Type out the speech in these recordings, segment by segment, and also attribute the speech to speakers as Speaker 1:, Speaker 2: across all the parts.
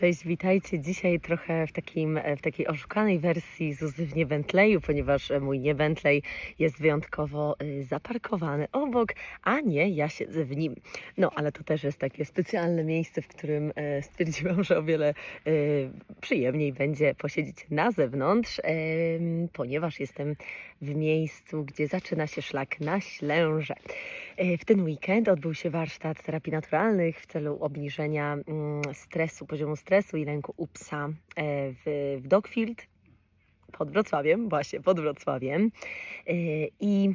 Speaker 1: Cześć, witajcie. Dzisiaj trochę w, takim, w takiej oszukanej wersji Zuzy w Niewętleju, ponieważ mój Niewętlej jest wyjątkowo y, zaparkowany obok, a nie ja siedzę w nim. No, ale to też jest takie specjalne miejsce, w którym e, stwierdziłam, że o wiele e, przyjemniej będzie posiedzieć na zewnątrz, e, ponieważ jestem w miejscu, gdzie zaczyna się szlak na Ślęże. E, W ten weekend odbył się warsztat terapii naturalnych w celu obniżenia mm, stresu, poziomu stresu i lęku u psa e, w, w Dogfield pod Wrocławiem, właśnie pod Wrocławiem. E, I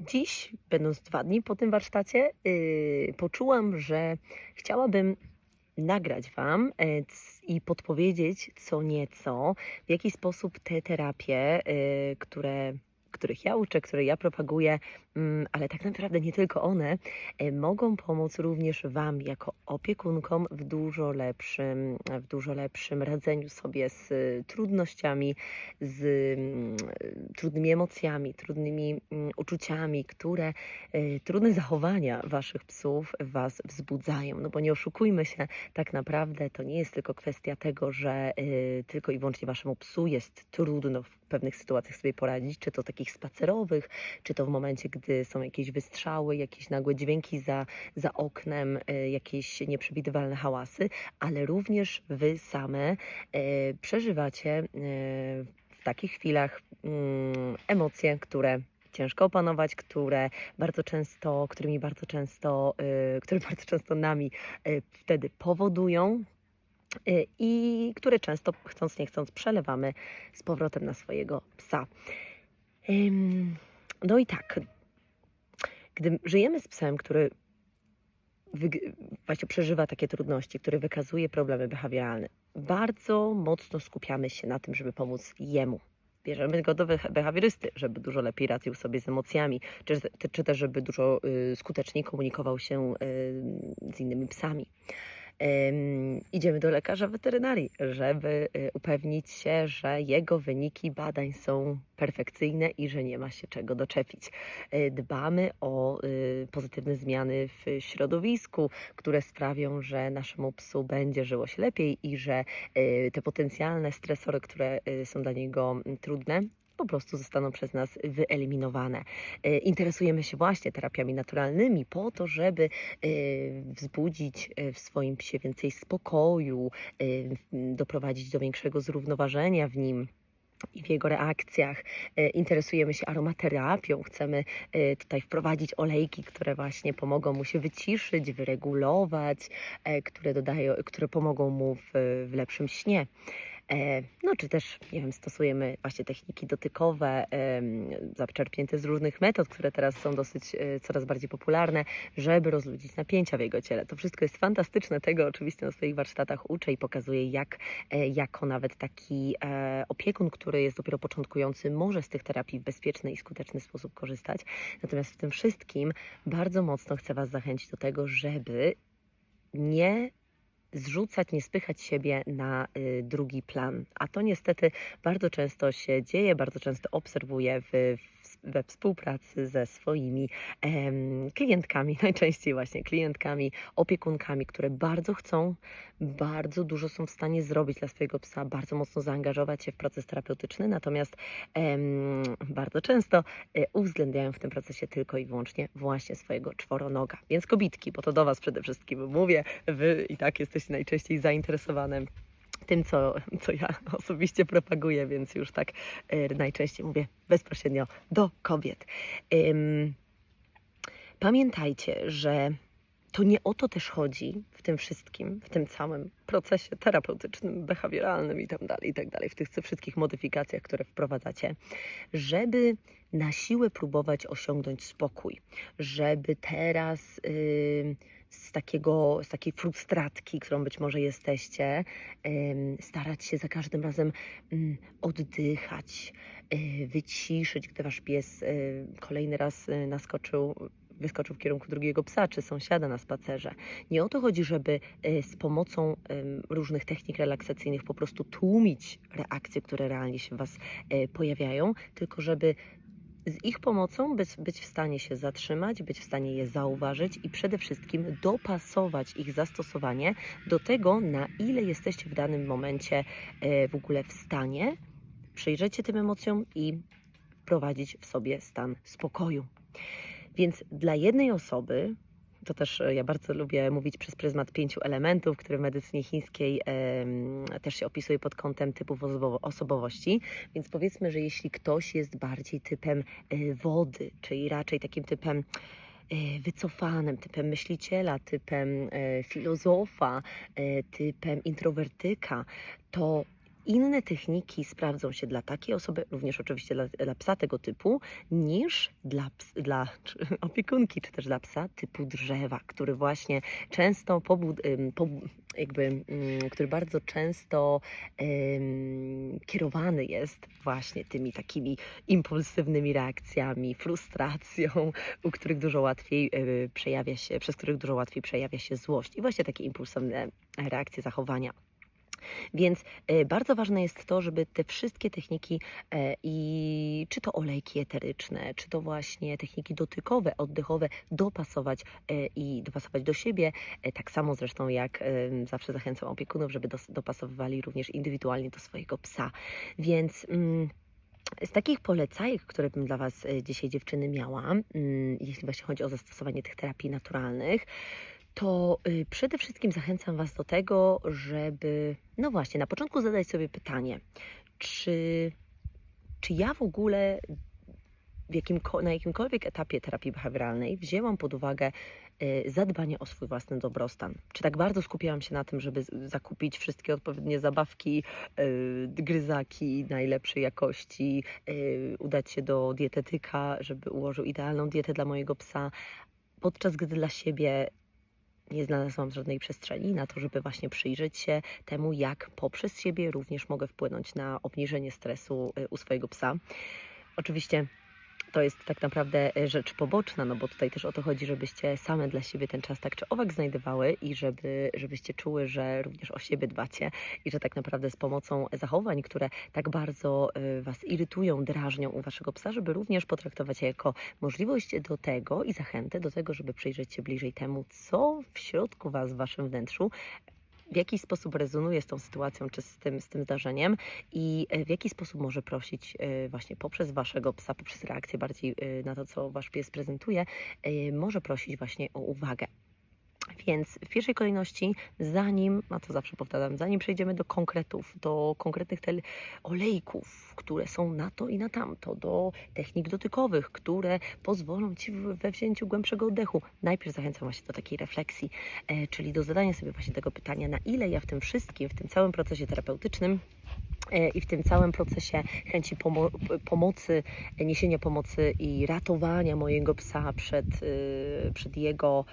Speaker 1: dziś, będąc dwa dni po tym warsztacie, poczułam, że chciałabym nagrać Wam e, i podpowiedzieć co nieco, w jaki sposób te terapie, y, które, których ja uczę, które ja propaguję, mm, ale tak naprawdę nie tylko one, e, mogą pomóc również Wam jako opiekunkom w dużo lepszym, w dużo lepszym radzeniu sobie z y, trudnościami, z mm, trudnymi emocjami, trudnymi mm, uczuciami, które, trudne zachowania Waszych psów Was wzbudzają. No bo nie oszukujmy się, tak naprawdę to nie jest tylko kwestia tego, że tylko i wyłącznie Waszemu psu jest trudno w pewnych sytuacjach sobie poradzić, czy to takich spacerowych, czy to w momencie, gdy są jakieś wystrzały, jakieś nagłe dźwięki za, za oknem, y, jakieś nieprzewidywalne hałasy, ale również Wy same y, przeżywacie y, w takich chwilach mm, emocje, które ciężko opanować, które bardzo często, którymi bardzo często, które bardzo często nami wtedy powodują i które często chcąc nie chcąc przelewamy z powrotem na swojego psa. No i tak, gdy żyjemy z psem, który właśnie przeżywa takie trudności, który wykazuje problemy behawioralne, bardzo mocno skupiamy się na tym, żeby pomóc jemu. Bierzemy go do beha- behawiorysty, żeby dużo lepiej radził sobie z emocjami, czy, czy też żeby dużo y, skuteczniej komunikował się y, z innymi psami. Idziemy do lekarza weterynarii, żeby y, upewnić się, że jego wyniki badań są perfekcyjne i że nie ma się czego doczepić. Y, Dbamy o y, pozytywne zmiany w środowisku, które sprawią, że naszemu psu będzie żyło się lepiej i że te potencjalne stresory, które są dla niego mm, trudne, po prostu zostaną przez nas wyeliminowane. Y, Interesujemy się właśnie terapiami naturalnymi po to, żeby y, wzbudzić y, w swoim psie więcej spokoju, doprowadzić do większego zrównoważenia w nim i w jego reakcjach. E, Interesujemy się aromaterapią, chcemy e, tutaj wprowadzić olejki, które właśnie pomogą mu się wyciszyć, wyregulować, e, które, dodają, które pomogą mu w, w lepszym śnie. E, No, czy też, nie wiem, stosujemy właśnie techniki dotykowe, zaczerpnięte z różnych metod, które teraz są dosyć e, coraz bardziej popularne, żeby rozluźnić napięcia w jego ciele. To wszystko jest fantastyczne, tego oczywiście na swoich warsztatach uczę i pokazuję, jak e, jako nawet taki opiekun, który jest dopiero początkujący, może z tych terapii w bezpieczny i skuteczny sposób korzystać. Natomiast w tym wszystkim bardzo mocno chcę Was zachęcić do tego, żeby nie zrzucać, nie spychać siebie na y, drugi plan. A to niestety bardzo często się dzieje, bardzo często obserwuję w, w, we współpracy ze swoimi em, klientkami, najczęściej właśnie klientkami, opiekunkami, które bardzo chcą, bardzo dużo są w stanie zrobić dla swojego psa, bardzo mocno zaangażować się w proces terapeutyczny, natomiast em, bardzo często e, uwzględniają w tym procesie tylko i wyłącznie właśnie swojego czworonoga. Więc kobitki, bo to do Was przede wszystkim mówię, Wy i tak jesteście najczęściej zainteresowane tym, co, co ja osobiście propaguję, więc już tak e, najczęściej mówię bezpośrednio do kobiet. Pamiętajcie, że to nie o to też chodzi w tym wszystkim, w tym całym procesie terapeutycznym, behawioralnym i tak dalej, i tak dalej, w tych wszystkich modyfikacjach, które wprowadzacie, żeby na siłę próbować osiągnąć spokój, żeby teraz ym, z, takiego, z takiej frustratki, którą być może jesteście, starać się za każdym razem ym, oddychać, y, wyciszyć, gdy wasz pies y, kolejny raz y, naskoczył wyskoczył w kierunku drugiego psa czy sąsiada na spacerze. Nie o to chodzi, żeby z pomocą różnych technik relaksacyjnych po prostu tłumić reakcje, które realnie się w Was y, pojawiają, tylko żeby z ich pomocą być, w stanie się zatrzymać, być w stanie je zauważyć i przede wszystkim dopasować ich zastosowanie do tego, na ile jesteście w danym momencie e, w ogóle w stanie przyjrzeć się tym emocjom i wprowadzić w sobie stan spokoju. Więc dla jednej osoby, to też e, ja bardzo lubię mówić przez pryzmat pięciu elementów, które w medycynie chińskiej też się opisuje pod kątem typów osobowo- osobowości. Więc powiedzmy, że jeśli ktoś jest bardziej typem e, wody, czyli raczej takim typem e, wycofanym, typem myśliciela, typem filozofa, typem introwertyka, to inne techniki sprawdzą się dla takiej osoby, również oczywiście dla, dla psa tego typu, niż dla, ps, dla czy, opiekunki, czy też dla psa typu drzewa, który właśnie często pobud, jakby, ym, który bardzo często ym, kierowany jest właśnie tymi takimi impulsywnymi reakcjami, frustracją, u których dużo łatwiej y, przejawia się, przez których dużo łatwiej przejawia się złość i właśnie takie impulsywne reakcje, zachowania. Więc e, bardzo ważne jest to, żeby te wszystkie techniki e, i czy to olejki eteryczne, czy to właśnie techniki dotykowe, oddechowe dopasować e, i dopasować do siebie. Tak samo zresztą jak zawsze zachęcam opiekunów, żeby dopasowywali również indywidualnie do swojego psa. Więc. Mm, z takich polecajek, które bym dla Was dzisiaj dziewczyny miała, mm, jeśli właśnie chodzi o zastosowanie tych terapii naturalnych, to y, przede wszystkim zachęcam Was do tego, żeby, no właśnie, na początku zadać sobie pytanie, czy, czy ja w ogóle jakim, na jakimkolwiek etapie terapii behawioralnej wzięłam pod uwagę y, zadbanie o swój własny dobrostan. Czy tak bardzo skupiałam się na tym, żeby zakupić wszystkie odpowiednie zabawki, y, gryzaki najlepszej jakości, udać się do dietetyka, żeby ułożył idealną dietę dla mojego psa, podczas gdy dla siebie nie znalazłam żadnej przestrzeni na to, żeby właśnie przyjrzeć się temu, jak poprzez siebie również mogę wpłynąć na obniżenie stresu y, u swojego psa. Oczywiście to jest tak naprawdę e, rzecz poboczna, no bo tutaj też o to chodzi, żebyście same dla siebie ten czas tak czy owak znajdowały i żeby, żebyście czuły, że również o siebie dbacie i że tak naprawdę z pomocą zachowań, które tak bardzo y, Was irytują, drażnią u Waszego psa, żeby również potraktować je jako możliwość do tego i zachętę do tego, żeby przyjrzeć się bliżej temu, co w środku Was, w Waszym wnętrzu w jaki sposób rezonuje z tą sytuacją czy z tym, z tym zdarzeniem i e, w jaki sposób może prosić e, właśnie poprzez waszego psa, poprzez reakcję bardziej e, na to, co wasz pies prezentuje, może prosić właśnie o uwagę. Więc w pierwszej kolejności, zanim, a to zawsze powtarzam, zanim przejdziemy do konkretów, do konkretnych tel olejków, które są na to i na tamto, do technik dotykowych, które pozwolą Ci we wzięciu głębszego oddechu, najpierw zachęcam właśnie do takiej refleksji, e, czyli do zadania sobie właśnie tego pytania, na ile ja w tym wszystkim, w tym całym procesie terapeutycznym e, i w tym całym procesie chęci pomo- pomocy, niesienia pomocy i ratowania mojego psa przed, e, przed jego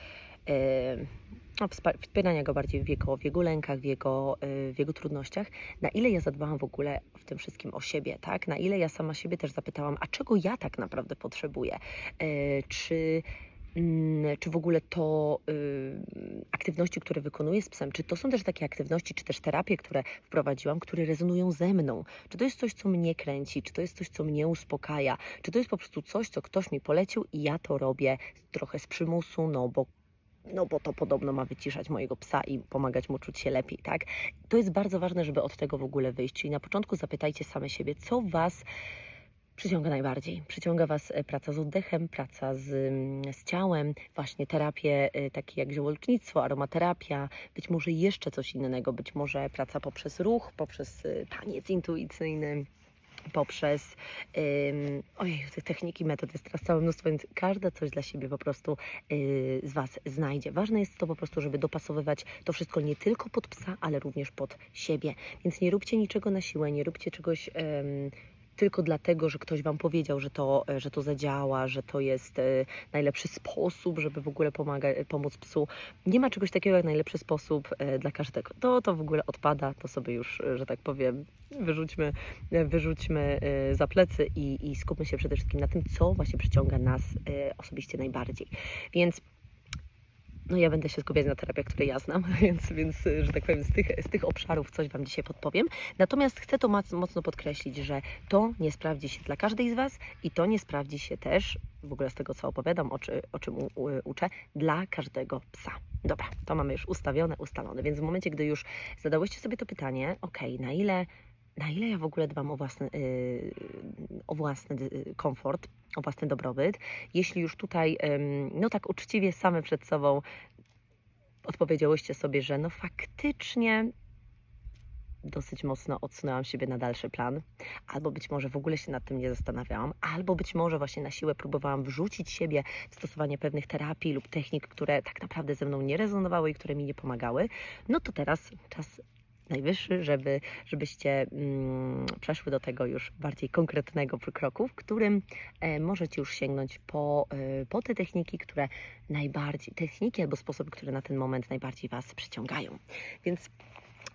Speaker 1: wspierania go bardziej w jego, w jego lękach, w jego, e, w jego trudnościach, na ile ja zadbałam w ogóle w tym wszystkim o siebie, tak? Na ile ja sama siebie też zapytałam, a czego ja tak naprawdę potrzebuję? E, Czy Mm, czy w ogóle to y, aktywności, które wykonuję z psem, czy to są też takie aktywności, czy też terapie, które wprowadziłam, które rezonują ze mną? Czy to jest coś, co mnie kręci? Czy to jest coś, co mnie uspokaja? Czy to jest po prostu coś, co ktoś mi polecił i ja to robię trochę z przymusu, no bo no bo to podobno ma wyciszać mojego psa i pomagać mu czuć się lepiej, tak? To jest bardzo ważne, żeby od tego w ogóle wyjść. Czyli na początku zapytajcie same siebie, co Was przyciąga najbardziej. Przyciąga Was e, praca z oddechem, praca z, mm, z ciałem, właśnie terapie e, takie jak ziołolecznictwo, aromaterapia, być może jeszcze coś innego, być może praca poprzez ruch, poprzez e, taniec intuicyjny, poprzez ym, ojej, tych techniki, metod jest teraz całe mnóstwo, więc każda coś dla siebie po prostu y, z Was znajdzie. Ważne jest to po prostu, żeby dopasowywać to wszystko nie tylko pod psa, ale również pod siebie. Więc nie róbcie niczego na siłę, nie róbcie czegoś tylko dlatego, że ktoś Wam powiedział, że to, e, że to zadziała, że to jest e, najlepszy sposób, żeby w ogóle pomaga, pomóc psu. Nie ma czegoś takiego jak najlepszy sposób e, dla każdego. To, to w ogóle odpada, to sobie już, e, że tak powiem, wyrzućmy, e, wyrzućmy e, za plecy i, i skupmy się przede wszystkim na tym, co właśnie przyciąga nas e, osobiście najbardziej. Więc no ja będę się skupiać na terapiach, które ja znam, więc, więc że tak powiem, z tych, z tych obszarów coś Wam dzisiaj podpowiem. Natomiast chcę to mocno podkreślić, że to nie sprawdzi się dla każdej z Was i to nie sprawdzi się też, w ogóle z tego co opowiadam, o, czy, o czym u, u, uczę, dla każdego psa. Dobra, to mamy już ustawione, ustalone, więc w momencie, gdy już zadałyście sobie to pytanie, ok, na ile na ile ja w ogóle dbam o własny, yy, o własny yy, komfort, o własny dobrobyt, jeśli już tutaj, ym, no tak uczciwie same przed sobą odpowiedziałyście sobie, że no faktycznie dosyć mocno odsunęłam siebie na dalszy plan, albo być może w ogóle się nad tym nie zastanawiałam, albo być może właśnie na siłę próbowałam wrzucić siebie w stosowanie pewnych terapii lub technik, które tak naprawdę ze mną nie rezonowały i które mi nie pomagały, no to teraz czas najwyższy, żeby, żebyście mm, przeszły do tego już bardziej konkretnego kroku, w którym e, możecie już sięgnąć po, e, po te techniki, które najbardziej, techniki albo sposoby, które na ten moment najbardziej Was przyciągają. Więc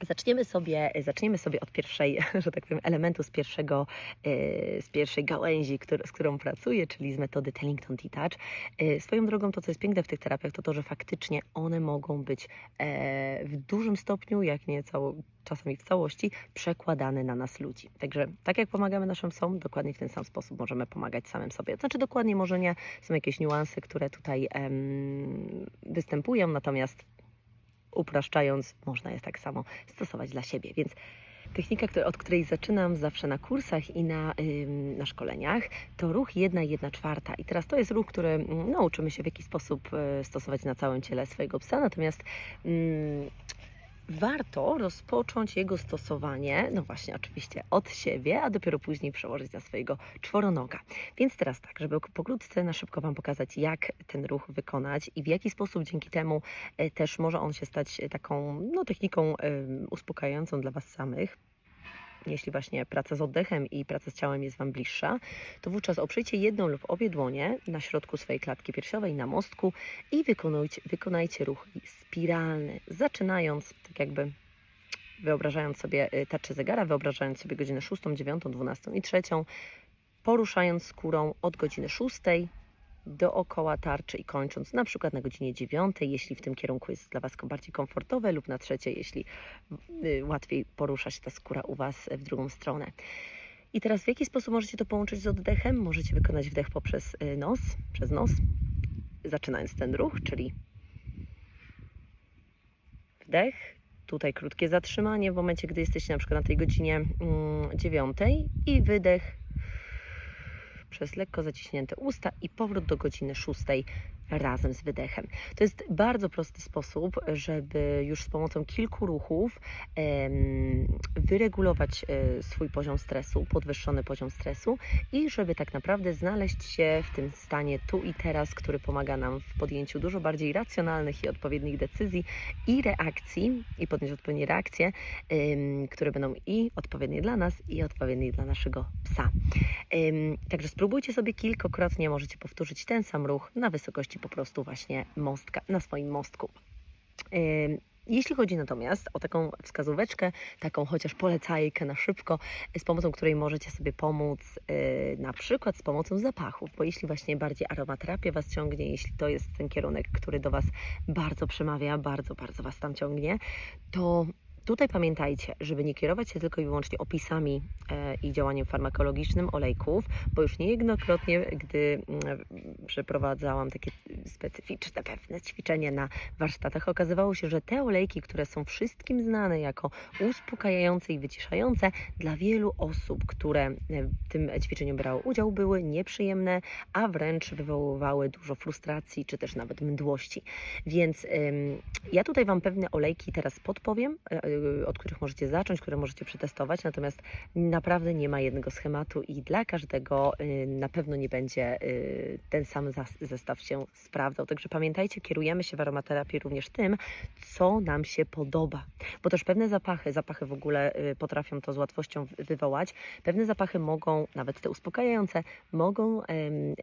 Speaker 1: Zaczniemy sobie, zaczniemy sobie od pierwszej, że tak powiem, elementu z, pierwszego, e, z pierwszej gałęzi, który, z którą pracuję, czyli z metody Tellington T-Touch. E, Swoją drogą to, co jest piękne w tych terapiach, to to, że faktycznie one mogą być e, w dużym stopniu, jak nie cało, czasami w całości, przekładane na nas ludzi. Także tak jak pomagamy naszym psom, dokładnie w ten sam sposób możemy pomagać samym sobie. Znaczy dokładnie może nie, są jakieś niuanse, które tutaj em, występują, natomiast upraszczając, można je tak samo stosować dla siebie. Więc technika, od której zaczynam zawsze na kursach i na, na szkoleniach, to ruch 1 1 czwarta. I teraz to jest ruch, który mm, no, uczymy się w jaki sposób e, stosować na całym ciele swojego psa, natomiast mm, warto rozpocząć jego stosowanie, no właśnie oczywiście od siebie, a dopiero później przełożyć na swojego czworonoga. Więc teraz tak, żeby pokrótce na szybko Wam pokazać, jak ten ruch wykonać i w jaki sposób dzięki temu e, też może on się stać e, taką no, techniką em, uspokajającą dla Was samych. Jeśli właśnie praca z oddechem i praca z ciałem jest Wam bliższa, to wówczas oprzyjcie jedną lub obie dłonie na środku swojej klatki piersiowej, na mostku i wykonujcie, wykonajcie ruch spiralny, zaczynając tak jakby wyobrażając sobie y, tarczę zegara, wyobrażając sobie godzinę 6, 9, 12 i 3, poruszając skórą od godziny 6 dookoła tarczy i kończąc na przykład na godzinie 9, jeśli w tym kierunku jest dla Was bardziej komfortowe, lub na trzeciej, jeśli y, łatwiej porusza się ta skóra u Was w drugą stronę. I teraz w jaki sposób możecie to połączyć z oddechem? Możecie wykonać wdech poprzez y, nos, przez nos, zaczynając ten ruch, czyli wdech, tutaj krótkie zatrzymanie w momencie, gdy jesteście na przykład na tej godzinie mm, dziewiątej i wydech przez lekko zaciśnięte usta i powrót do godziny szóstej razem z wydechem. To jest bardzo prosty sposób, żeby już z pomocą kilku ruchów wyregulować e, swój poziom stresu, podwyższony poziom stresu i żeby tak naprawdę znaleźć się w tym stanie tu i teraz, który pomaga nam w podjęciu dużo bardziej racjonalnych i odpowiednich decyzji i reakcji, i podjąć odpowiednie reakcje, które będą i odpowiednie dla nas, i odpowiednie dla naszego psa. Także spróbujcie sobie kilkakrotnie, możecie powtórzyć ten sam ruch na wysokości po prostu właśnie mostka, na swoim mostku. Jeśli chodzi natomiast o taką wskazóweczkę, taką chociaż polecajkę na szybko, z pomocą której możecie sobie pomóc, yy, na przykład z pomocą zapachów, bo jeśli właśnie bardziej aromaterapia Was ciągnie, jeśli to jest ten kierunek, który do Was bardzo przemawia, bardzo, bardzo Was tam ciągnie, to Tutaj pamiętajcie, żeby nie kierować się tylko i wyłącznie opisami e, i działaniem farmakologicznym olejków, bo już niejednokrotnie, gdy mm, przeprowadzałam takie specyficzne pewne ćwiczenie na warsztatach, okazywało się, że te olejki, które są wszystkim znane jako uspokajające i wyciszające, dla wielu osób, które e, w tym ćwiczeniu brały udział, były nieprzyjemne, a wręcz wywoływały dużo frustracji czy też nawet mdłości. Więc ja tutaj Wam pewne olejki teraz podpowiem, e, od których możecie zacząć, które możecie przetestować, natomiast naprawdę nie ma jednego schematu i dla każdego y, na pewno nie będzie y, ten sam zestaw się sprawdzał. Także pamiętajcie, kierujemy się w aromaterapii również tym, co nam się podoba, bo też pewne zapachy, zapachy w ogóle y, potrafią to z łatwością wy- wywołać, pewne zapachy mogą, nawet te uspokajające, mogą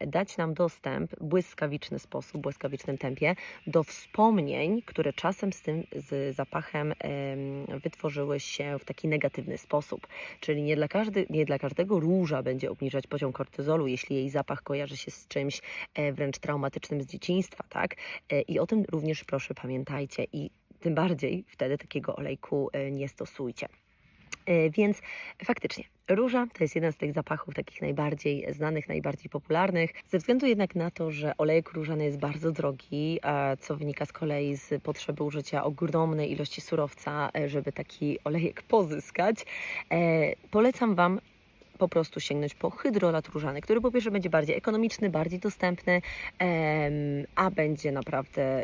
Speaker 1: dać nam dostęp w błyskawiczny sposób, w błyskawicznym tempie do wspomnień, które czasem z tym z zapachem em, wytworzyły się w taki negatywny sposób. Czyli nie dla, każdy, nie dla każdego róża będzie obniżać poziom kortyzolu, jeśli jej zapach kojarzy się z czymś e, wręcz traumatycznym z dzieciństwa, tak? E, I o tym również proszę pamiętajcie i tym bardziej wtedy takiego olejku e, nie stosujcie. E, Więc faktycznie, róża to jest jeden z tych zapachów takich najbardziej znanych, najbardziej popularnych. Ze względu jednak na to, że olejek różany jest bardzo drogi, co wynika z kolei z potrzeby użycia ogromnej ilości surowca, e, żeby taki olejek pozyskać, e, polecam Wam po prostu sięgnąć po hydrolat różany, który po pierwsze będzie bardziej ekonomiczny, bardziej dostępny, a będzie naprawdę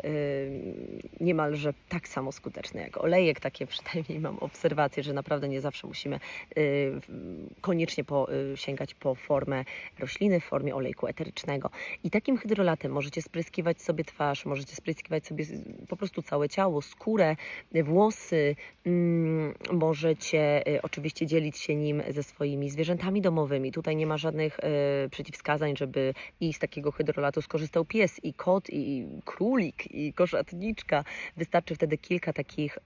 Speaker 1: niemalże tak samo skuteczny jak olejek. Takie przynajmniej mam obserwację, że naprawdę nie zawsze musimy y, koniecznie po, y, sięgać po formę rośliny w formie olejku eterycznego. I takim hydrolatem możecie spryskiwać sobie twarz, możecie spryskiwać sobie po prostu całe ciało, skórę, włosy, mm, możecie y, oczywiście dzielić się nim ze swoimi zwierzętami domowymi. Tutaj nie ma żadnych y, przeciwwskazań, żeby i z takiego hydrolatu skorzystał pies, i kot, i królik, i koszatniczka. Wystarczy wtedy kilka takich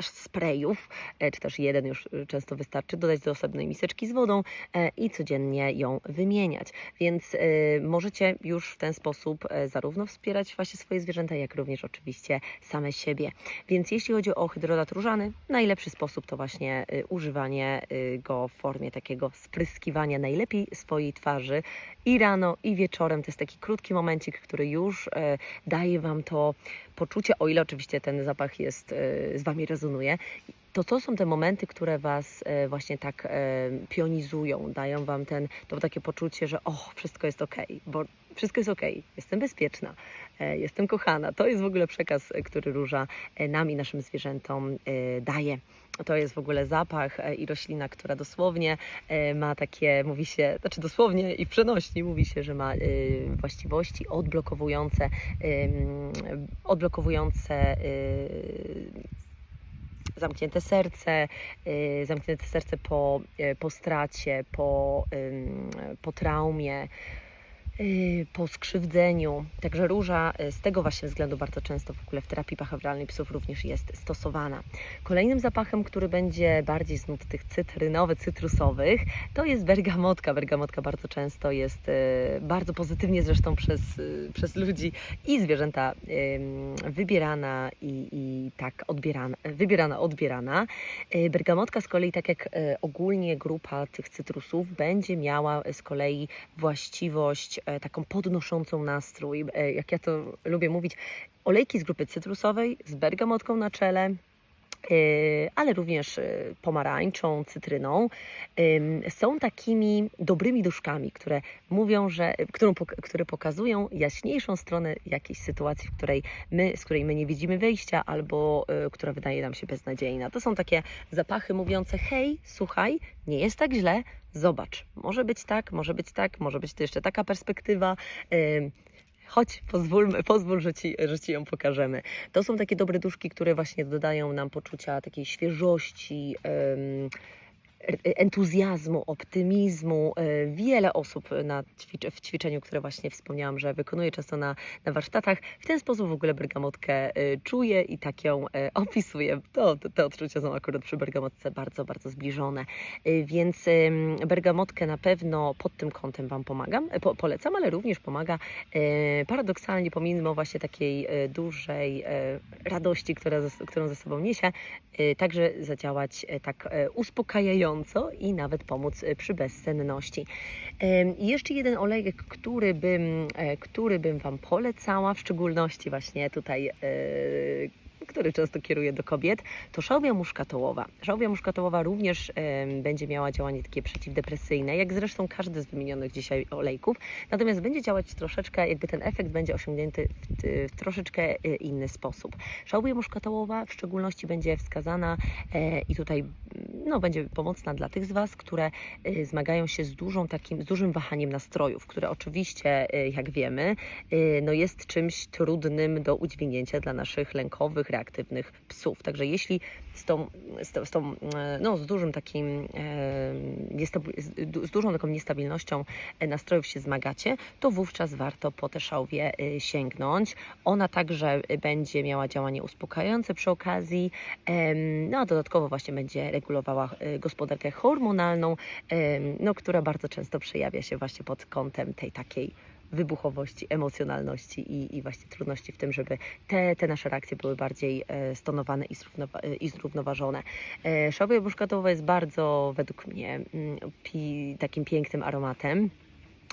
Speaker 1: sprayów, e, czy też jeden już y, często wystarczy, dodać do osobnej miseczki z wodą e, i codziennie ją wymieniać. Więc możecie już w ten sposób e, zarówno wspierać właśnie swoje zwierzęta, jak również oczywiście same siebie. Więc jeśli chodzi o hydrolat różany, najlepszy sposób to właśnie używanie go w formie takiego spryskiwania najlepiej swojej twarzy i rano, i wieczorem. To jest taki krótki momencik, który już e, daje Wam to poczucie, o ile oczywiście ten zapach jest, e, z Wami rezonuje. To to są te momenty, które Was e, właśnie tak pionizują, dają Wam ten, to takie poczucie, że o, wszystko jest ok, bo wszystko jest ok, jestem bezpieczna, e, jestem kochana. To jest w ogóle przekaz, e, który róża e, nam i naszym zwierzętom daje. To jest w ogóle zapach i roślina, która dosłownie ma takie, mówi się, znaczy dosłownie i w przenośni mówi się, że ma właściwości odblokowujące, odblokowujące zamknięte serce, zamknięte serce po, po stracie, po, po traumie, po skrzywdzeniu. Także róża y, z tego właśnie względu bardzo często w ogóle w terapii behawioralnej psów również jest stosowana. Kolejnym zapachem, który będzie bardziej z nut tych cytrynowych, cytrusowych, to jest bergamotka. Bergamotka bardzo często jest y, bardzo pozytywnie zresztą przez, y, przez ludzi i zwierzęta wybierana i, i tak odbierana, wybierana, odbierana. Y, Bergamotka z kolei, tak jak y, ogólnie grupa tych cytrusów, będzie miała z kolei właściwość taką podnoszącą nastrój. E, Jak ja to lubię mówić, olejki z grupy cytrusowej z bergamotką na czele. Y, Ale również y, pomarańczą, cytryną, są takimi dobrymi duszkami, które mówią, że, którą, pok- które pokazują jaśniejszą stronę jakiejś sytuacji, w której my, z której my nie widzimy wyjścia, albo y, która wydaje nam się beznadziejna. To są takie zapachy mówiące: hej, słuchaj, nie jest tak źle, zobacz, może być tak, może być tak, może być to jeszcze taka perspektywa. Chodź, pozwólmy, pozwól, że ci, że ci ją pokażemy. To są takie dobre duszki, które właśnie dodają nam poczucia takiej świeżości, entuzjazmu, optymizmu. E, Wiele osób na ćwicz- w ćwiczeniu, które właśnie wspomniałam, że wykonuje często na, na warsztatach, w ten sposób w ogóle bergamotkę e, czuje i tak ją e, opisuje. To, to, te odczucia są akurat przy bergamotce bardzo, bardzo zbliżone. Więc bergamotkę na pewno pod tym kątem Wam pomagam, po, polecam, ale również pomaga paradoksalnie pomimo właśnie takiej dużej radości, która, którą ze sobą niesie, także zadziałać tak e, i nawet pomóc e, przy bezsenności. I jeszcze jeden olejek, który bym, e, który bym Wam polecała, w szczególności właśnie tutaj, e, który często kieruję do kobiet, to szałwia muszkatołowa. Szałwia muszkatołowa również em, będzie miała działanie takie przeciwdepresyjne, jak zresztą każdy z wymienionych dzisiaj olejków, natomiast będzie działać troszeczkę, jakby ten efekt będzie osiągnięty w, w troszeczkę e, inny sposób. Szałwia muszkatołowa w szczególności będzie wskazana e, i tutaj mm, no, będzie pomocna dla tych z Was, które y, zmagają się z, dużą takim, z dużym wahaniem nastrojów, które oczywiście, y, jak wiemy, y, no, jest czymś trudnym do udźwignięcia dla naszych lękowych, reaktywnych psów. Także jeśli z tą, z, tą- z, tą, e, no, z dużym takim, e, z, du- z dużą taką niestabilnością e, nastrojów się zmagacie, to wówczas warto po tę szałwię sięgnąć. Ona także będzie miała działanie uspokajające przy okazji, no a dodatkowo właśnie będzie regulowała gospodarkę hormonalną, no, która bardzo często przejawia się właśnie pod kątem tej takiej wybuchowości, emocjonalności i, i właśnie trudności w tym, żeby te, te nasze reakcje były bardziej e, stonowane i, zrównowa- e, i zrównoważone. E, Szałwia muszkatowa jest bardzo według mnie mm, pi, takim pięknym aromatem.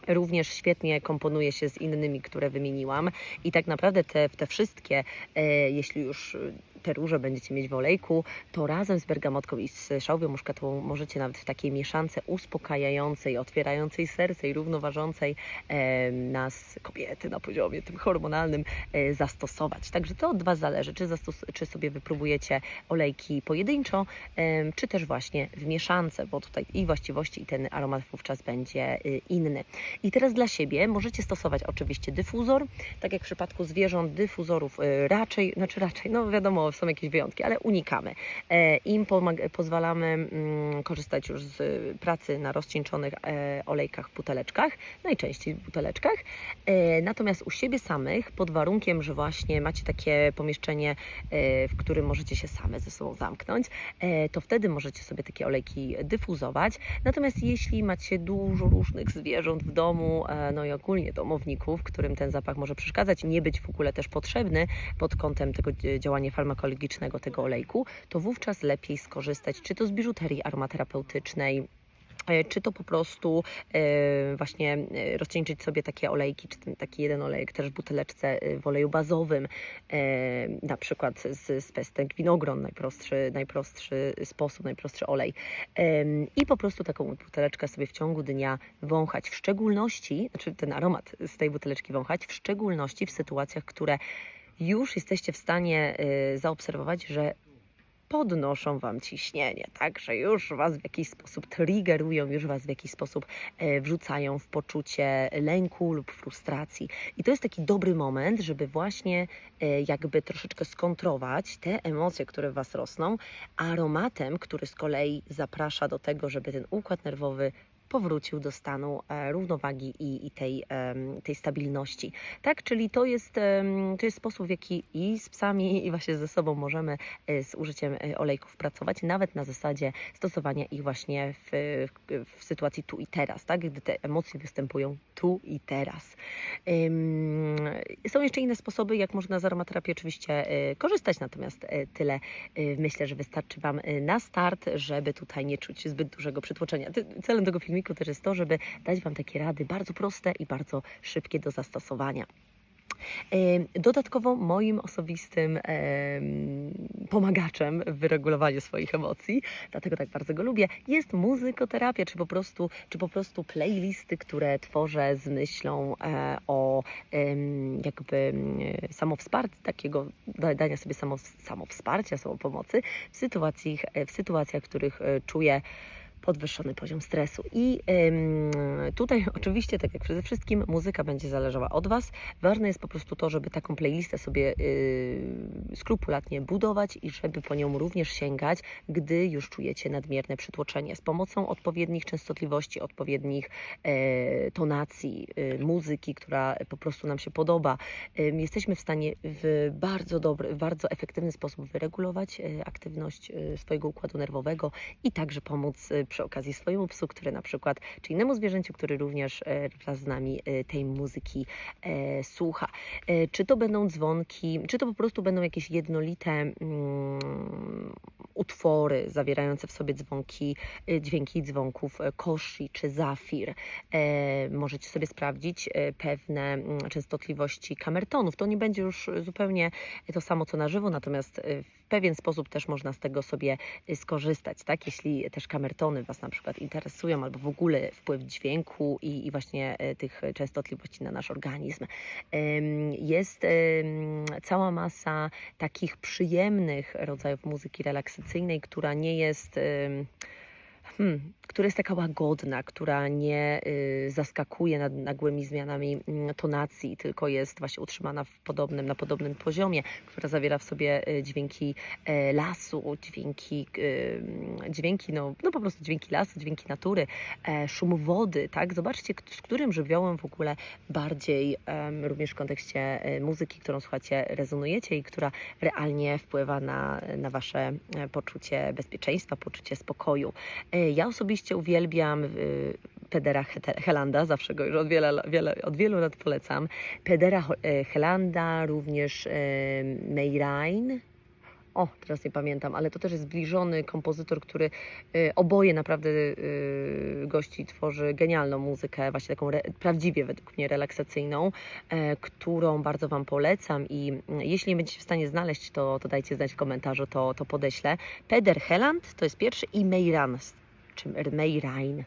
Speaker 1: Również świetnie komponuje się z innymi, które wymieniłam. I tak naprawdę te, te wszystkie, e, jeśli już te róże będziecie mieć w olejku, to razem z bergamotką i z szałwią muszkatową możecie nawet w takiej mieszance uspokajającej, otwierającej serce i równoważącej e, nas, kobiety na poziomie tym hormonalnym, e, zastosować. Także to od Was zależy, czy, czy sobie wypróbujecie olejki pojedynczo, em, czy też właśnie w mieszance, bo tutaj i właściwości, i ten aromat wówczas będzie y, inny. I teraz dla siebie możecie stosować oczywiście dyfuzor, tak jak w przypadku zwierząt, dyfuzorów y, raczej, znaczy raczej, no wiadomo, są jakieś wyjątki, ale unikamy. E, Im pozwalamy mm, korzystać już z pracy na rozcieńczonych e, olejkach w buteleczkach, najczęściej w buteleczkach. E, Natomiast u siebie samych, pod warunkiem, że właśnie macie takie pomieszczenie, w którym możecie się same ze sobą zamknąć, to wtedy możecie sobie takie olejki dyfuzować. Natomiast jeśli macie dużo różnych zwierząt w domu, no i ogólnie domowników, którym ten zapach może przeszkadzać, nie być w ogóle też potrzebny pod kątem tego działania farmakologicznego tego olejku, to wówczas lepiej skorzystać czy to z biżuterii aromaterapeutycznej, e, czy to po prostu e, właśnie e, rozcieńczyć sobie takie olejki, czy ten taki jeden olejek też w buteleczce w oleju bazowym, na przykład z, z pestek winogron, najprostszy, najprostszy sposób, najprostszy olej. I po prostu taką buteleczkę sobie w ciągu dnia wąchać, w szczególności, znaczy ten aromat z tej buteleczki wąchać, w szczególności w sytuacjach, które już jesteście w stanie y, zaobserwować, że podnoszą Wam ciśnienie, tak, że już Was w jakiś sposób triggerują, już Was w jakiś sposób e, wrzucają w poczucie lęku lub frustracji. I to jest taki dobry moment, żeby właśnie e, jakby troszeczkę skontrować te emocje, które w Was rosną, aromatem, który z kolei zaprasza do tego, żeby ten układ nerwowy powrócił do stanu e, równowagi i, i tej, em, tej stabilności. Tak, czyli to jest, em, to jest sposób, w jaki i z psami, i właśnie ze sobą możemy e, z użyciem e, olejków pracować, nawet na zasadzie stosowania ich właśnie w, w, sytuacji tu i teraz, tak, gdy te emocje występują tu i teraz. Są jeszcze inne sposoby, jak można z aromaterapii oczywiście e, korzystać, natomiast e, tyle e, myślę, że wystarczy Wam e, na start, żeby tutaj nie czuć zbyt dużego przytłoczenia. Celem tego filmiku też jest to, żeby dać Wam takie rady bardzo proste i bardzo szybkie do zastosowania. Dodatkowo moim osobistym em, pomagaczem w wyregulowaniu swoich emocji, dlatego tak bardzo go lubię, jest muzykoterapia, czy po prostu, czy po prostu playlisty, które tworzę z myślą e, o jakby samowsparciu, takiego da- dania sobie samo, samowsparcia, samopomocy w, sytuacji, w sytuacjach, w których e, czuję podwyższony poziom stresu. I em, tutaj oczywiście, tak jak przede wszystkim, muzyka będzie zależała od Was. Ważne jest po prostu to, żeby taką playlistę sobie y, skrupulatnie budować i żeby po nią również sięgać, gdy już czujecie nadmierne przytłoczenie. Z pomocą odpowiednich częstotliwości, odpowiednich e, tonacji, y, muzyki, która po prostu nam się podoba, ym, jesteśmy w stanie w bardzo dobry, w bardzo efektywny sposób wyregulować e, aktywność e, swojego układu nerwowego i także pomóc przy okazji swojemu psu, który na przykład, czy innemu zwierzęciu, który również e, wraz z nami e, tej muzyki e, słucha. Czy to będą dzwonki, czy to po prostu będą jakieś jednolite mm, utwory zawierające w sobie dzwonki, dźwięki dzwonków koshi czy zafir. Możecie sobie sprawdzić pewne mm, częstotliwości kamertonów. To nie będzie już zupełnie to samo co na żywo, natomiast w pewien sposób też można z tego sobie y, skorzystać, tak? Jeśli też kamertony Was na przykład interesują, albo w ogóle wpływ dźwięku i, i właśnie y, tych częstotliwości na nasz organizm. Jest cała masa takich przyjemnych rodzajów muzyki relaksacyjnej, która nie jest. Hmm, która jest taka łagodna, która nie y, zaskakuje nad nagłymi zmianami mm, tonacji, tylko jest właśnie utrzymana w podobnym, na podobnym poziomie, która zawiera w sobie y, dźwięki e, lasu, dźwięki, y, dźwięki no, no po prostu dźwięki lasu, dźwięki natury, e, szum wody, tak? Zobaczcie, z którym żywiołem w ogóle bardziej również w kontekście e, muzyki, którą słuchacie, rezonujecie i która realnie wpływa na, na wasze poczucie bezpieczeństwa, poczucie spokoju. Ja osobiście uwielbiam y, Pedera Helanda, zawsze go już od, wiele, wiele, od wielu lat polecam. Pedera e, Helanda, również e, Mayrain. O, teraz nie pamiętam, ale to też jest zbliżony kompozytor, który e, oboje naprawdę e, gości tworzy genialną muzykę, właśnie taką re, prawdziwie według mnie relaksacyjną, e, którą bardzo Wam polecam i mm, jeśli nie będziecie w stanie znaleźć, to, to dajcie znać w komentarzu, to, to podeślę. Peder Helland to jest pierwszy i Meyran, czy Meyrain.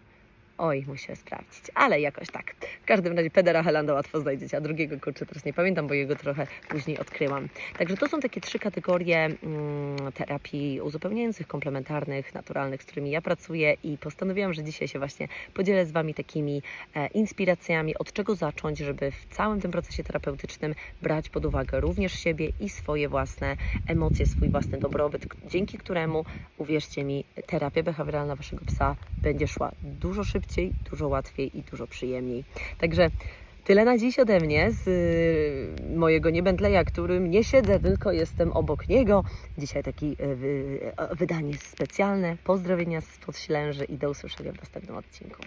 Speaker 1: Oj, muszę sprawdzić, ale jakoś tak. W każdym razie Pedera Helanda łatwo znajdziecie, a drugiego kurczę teraz nie pamiętam, bo jego trochę później odkryłam. Także to są takie trzy kategorie mm, terapii uzupełniających, komplementarnych, naturalnych, z którymi ja pracuję i postanowiłam, że dzisiaj się właśnie podzielę z Wami takimi e, inspiracjami, od czego zacząć, żeby w całym tym procesie terapeutycznym brać pod uwagę również siebie i swoje własne emocje, swój własny dobrobyt, dzięki któremu, uwierzcie mi, terapia behawioralna Waszego psa będzie szła dużo szybciej, dużo łatwiej i dużo przyjemniej. Także Tyle na dziś ode mnie z y, mojego niebędleja, którym nie siedzę, tylko jestem obok niego. Dzisiaj taki y, y, wydanie specjalne. Pozdrowienia z Podślęży i do usłyszenia w następnym odcinku.